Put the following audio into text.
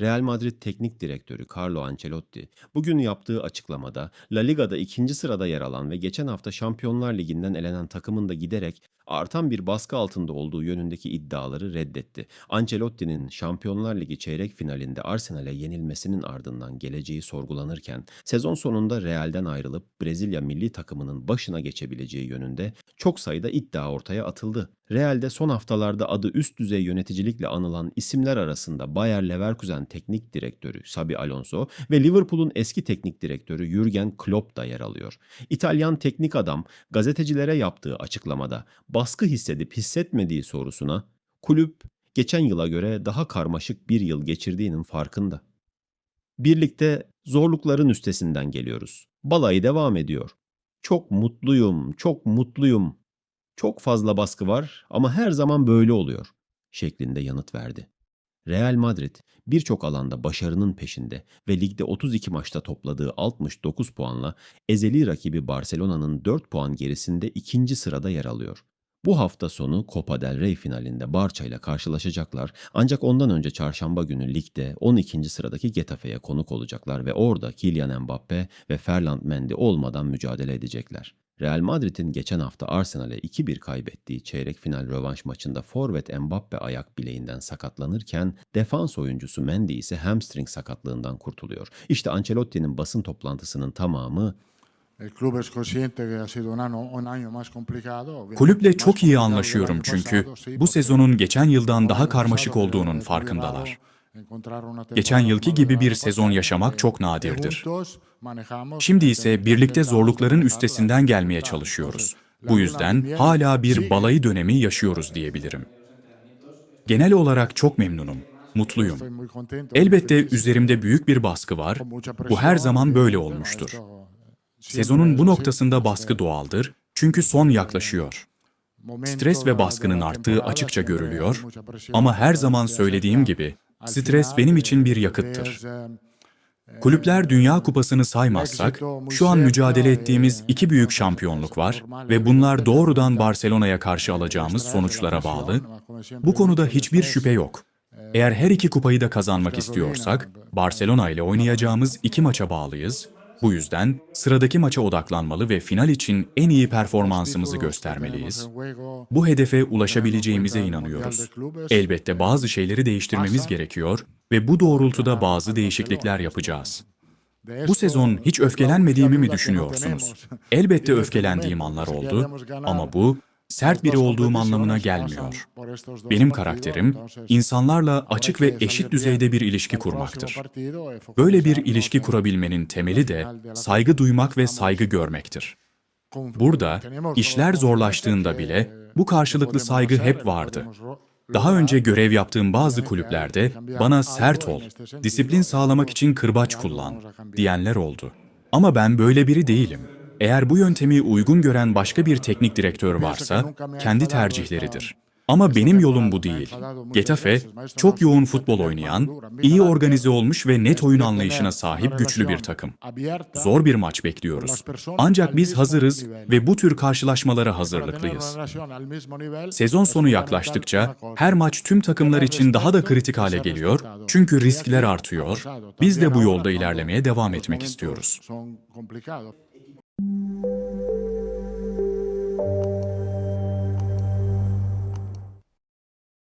Real Madrid Teknik Direktörü Carlo Ancelotti bugün yaptığı açıklamada La Liga'da ikinci sırada yer alan ve geçen hafta Şampiyonlar Ligi'nden elenen takımın da giderek artan bir baskı altında olduğu yönündeki iddiaları reddetti. Ancelotti'nin Şampiyonlar Ligi çeyrek finalinde Arsenal'e yenilmesinin ardından geleceği sorgulanırken sezon sonunda Real'den ayrılıp Brezilya milli takımının başına geçebileceği yönünde çok sayıda iddia ortaya atıldı. Real'de son haftalarda adı üst düzey yöneticilikle anılan isimler arasında Bayer Leverkusen teknik direktörü Xabi Alonso ve Liverpool'un eski teknik direktörü Jurgen Klopp da yer alıyor. İtalyan teknik adam gazetecilere yaptığı açıklamada baskı hissedip hissetmediği sorusuna kulüp geçen yıla göre daha karmaşık bir yıl geçirdiğinin farkında. Birlikte zorlukların üstesinden geliyoruz. Balayı devam ediyor. Çok mutluyum, çok mutluyum. Çok fazla baskı var ama her zaman böyle oluyor şeklinde yanıt verdi. Real Madrid birçok alanda başarının peşinde ve ligde 32 maçta topladığı 69 puanla ezeli rakibi Barcelona'nın 4 puan gerisinde ikinci sırada yer alıyor. Bu hafta sonu Copa del Rey finalinde Barça ile karşılaşacaklar ancak ondan önce çarşamba günü ligde 12. sıradaki Getafe'ye konuk olacaklar ve orada Kylian Mbappe ve Ferland Mendy olmadan mücadele edecekler. Real Madrid'in geçen hafta Arsenal'e 2-1 kaybettiği çeyrek final rövanş maçında forvet Mbappe ayak bileğinden sakatlanırken defans oyuncusu Mendy ise hamstring sakatlığından kurtuluyor. İşte Ancelotti'nin basın toplantısının tamamı Kulüple çok iyi anlaşıyorum çünkü bu sezonun geçen yıldan daha karmaşık olduğunun farkındalar. Geçen yılki gibi bir sezon pasado, yaşamak çok nadirdir. Şimdi ise birlikte zorlukların üstesinden gelmeye çalışıyoruz. Bu yüzden hala bir balayı dönemi yaşıyoruz diyebilirim. Genel olarak çok memnunum, mutluyum. Elbette üzerimde büyük bir baskı var. Bu her zaman böyle olmuştur. Siempre Sezonun bu noktasında baskı doğaldır çünkü son yaklaşıyor. Stres ve baskının arttığı açıkça görülüyor ama her zaman söylediğim gibi stres benim için bir yakıttır. Kulüpler Dünya Kupası'nı saymazsak şu an mücadele ettiğimiz iki büyük şampiyonluk var ve bunlar doğrudan Barcelona'ya karşı alacağımız sonuçlara bağlı. Bu konuda hiçbir şüphe yok. Eğer her iki kupayı da kazanmak istiyorsak Barcelona ile oynayacağımız iki maça bağlıyız. Bu yüzden sıradaki maça odaklanmalı ve final için en iyi performansımızı göstermeliyiz. Bu hedefe ulaşabileceğimize inanıyoruz. Elbette bazı şeyleri değiştirmemiz gerekiyor ve bu doğrultuda bazı değişiklikler yapacağız. Bu sezon hiç öfkelenmediğimi mi düşünüyorsunuz? Elbette öfkelendiğim anlar oldu ama bu sert biri olduğum anlamına gelmiyor. Benim karakterim insanlarla açık ve eşit düzeyde bir ilişki kurmaktır. Böyle bir ilişki kurabilmenin temeli de saygı duymak ve saygı görmektir. Burada işler zorlaştığında bile bu karşılıklı saygı hep vardı. Daha önce görev yaptığım bazı kulüplerde bana sert ol, disiplin sağlamak için kırbaç kullan diyenler oldu. Ama ben böyle biri değilim. Eğer bu yöntemi uygun gören başka bir teknik direktör varsa kendi tercihleridir. Ama benim yolum bu değil. Getafe çok yoğun futbol oynayan, iyi organize olmuş ve net oyun anlayışına sahip güçlü bir takım. Zor bir maç bekliyoruz. Ancak biz hazırız ve bu tür karşılaşmalara hazırlıklıyız. Sezon sonu yaklaştıkça her maç tüm takımlar için daha da kritik hale geliyor çünkü riskler artıyor. Biz de bu yolda ilerlemeye devam etmek istiyoruz. Thank you.